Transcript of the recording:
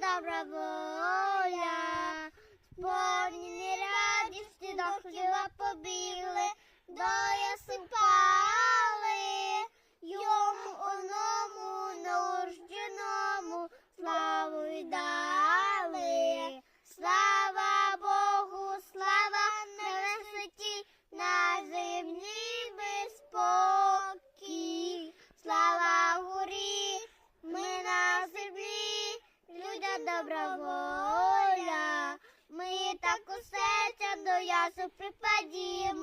добра воля, сповнені радісті до хліба побігли, до ясен добра воля, ми так усе до ясу припадімо.